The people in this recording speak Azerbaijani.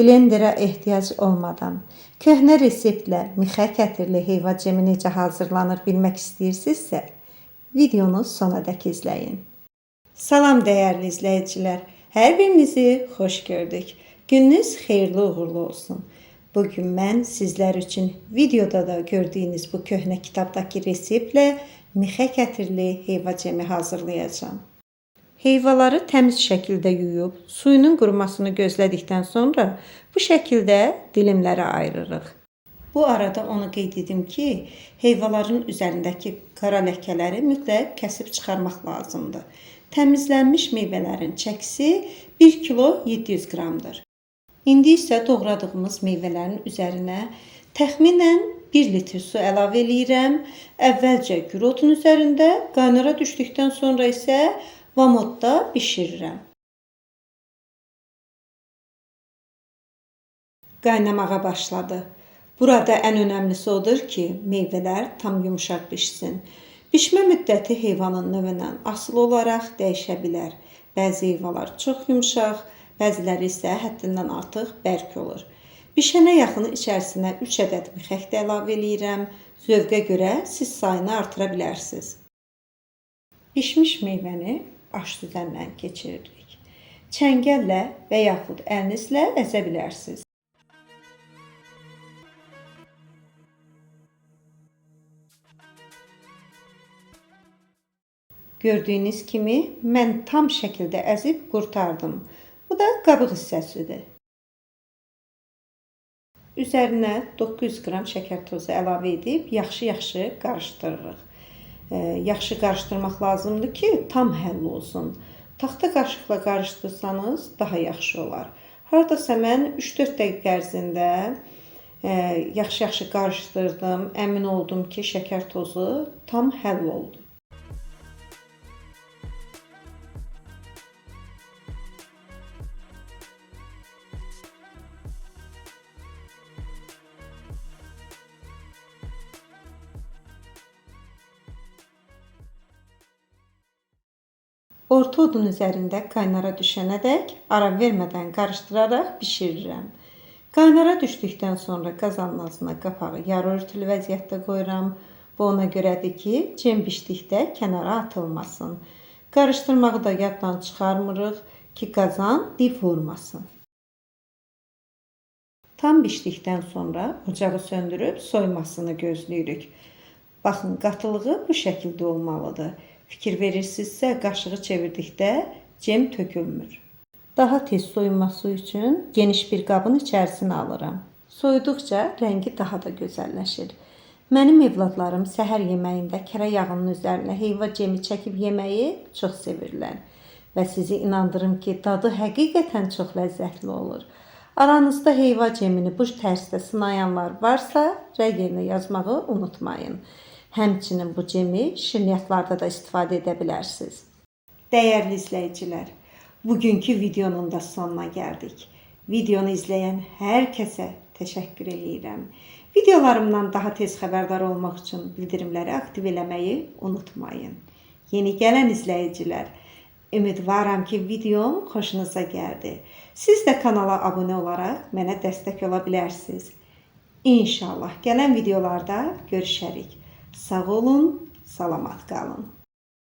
blenderə ehtiyac olmadan köhnə reseptlə mixək ətirli heyva cemi necə hazırlanır bilmək istəyirsinizsə, videonu sonadək izləyin. Salam dəyərli izləyicilər. Hər birinizi xoş gördük. Gününüz xeyirli uğurlu olsun. Bu gün mən sizlər üçün videoda da gördüyünüz bu köhnə kitabdakı reseptlə mixək ətirli heyva cemi hazırlayacağam. Heyvaları təmiz şəkildə yuyub, suyunun qurumasını gözlədikdən sonra bu şəkildə dilimlərə ayırırıq. Bu arada onu qeyd edim ki, heyvaların üzərindəki qara ləkələri mütləq kəsib çıxarmaq lazımdır. Təmizlənmiş meyvələrin çəkisi 1 kilo 700 qramdır. İndi isə doğradığımız meyvələrin üzərinə təxminən 1 litr su əlavə eləyirəm. Əvvəlcə gürotun üzərində, qaynara düşdükdən sonra isə vamodda bişirirəm. Qaynamağa başladı. Burada ən önəmlisi odur ki, meyvələr tam yumşaq bişsin. Bişmə müddəti heyvanın növündən asılı olaraq dəyişə bilər. Bəzi heyvalar çox yumşaq, bəziləri isə həddindən artıq bərk olur. Bişənə yaxın içərisinə 3 ədəd mixək də əlavə eləyirəm. Zövqə görə siz sayını artıra bilərsiniz. Bişmiş meyvəni aş düzəndən keçiririk. Çəngəllə və yaxud əlinizlə əzə bilərsiniz. Gördüyünüz kimi mən tam şəkildə əzib qurtardım. Bu da qabıq hissəsidir. Üzərinə 900 qram şəkər tozu əlavə edib yaxşı-yaxşı qarışdırırıq. Yaxşı qarışdırmaq lazımdır ki, tam həll olsun. Taxta qaşıqla qarışdırsanız daha yaxşı olar. Hardasa mən 3-4 dəqiqə ərzində yaxşı-yaxşı qarışdırdım. Əmin oldum ki, şəkər tozu tam həll oldu. Orta odun üzərində qaynara düşənədək ara vermədən qarışdıraraq bişirirəm. Qaynara düşdükdən sonra qazanın altına qapağı yarı örtülü vəziyyətdə qoyuram. Bu ona görədir ki, cem bişdikdə kənara atılmasın. Qarışdırmağı da yaddan çıxarmırıq ki, qazan dib vurmasın. Tam bişdikdən sonra ocağı söndürüb soymasını gözləyirik. Baxın, qatılığı bu şəkildə olmalıdır. Fikir verirsinizsə, qaşığı çevirdikdə cem tökülmür. Daha tez soyunması üçün geniş bir qabın içərisinə alıram. Soyuduqca rəngi daha da gözəlləşir. Mənim evladlarım səhər yeməyində kərə yağının üzərinə heyva cemi çəkib yeməyi çox sevirlər və sizi inandırım ki, dadı həqiqətən çox ləzzətli olur. Aranızda heyva cemini bu tərzdə sınayanlar varsa, rəy yazmağı unutmayın. Həmçinin bu cemi şirniyyatlarda da istifadə edə bilərsiniz. Dəyərli izləyicilər, bugünkü videonun da sonuna gəldik. Videonu izləyən hər kəsə təşəkkür edirəm. Videolarımdan daha tez xəbərdar olmaq üçün bildirimləri aktiv eləməyi unutmayın. Yeni gələn izləyicilər, ümidvaram ki, videom xoşunuza gəldi. Siz də kanala abunə olaraq mənə dəstək ola bilərsiniz. İnşallah gələn videolarda görüşərik. Sağ olun, salamat qalın.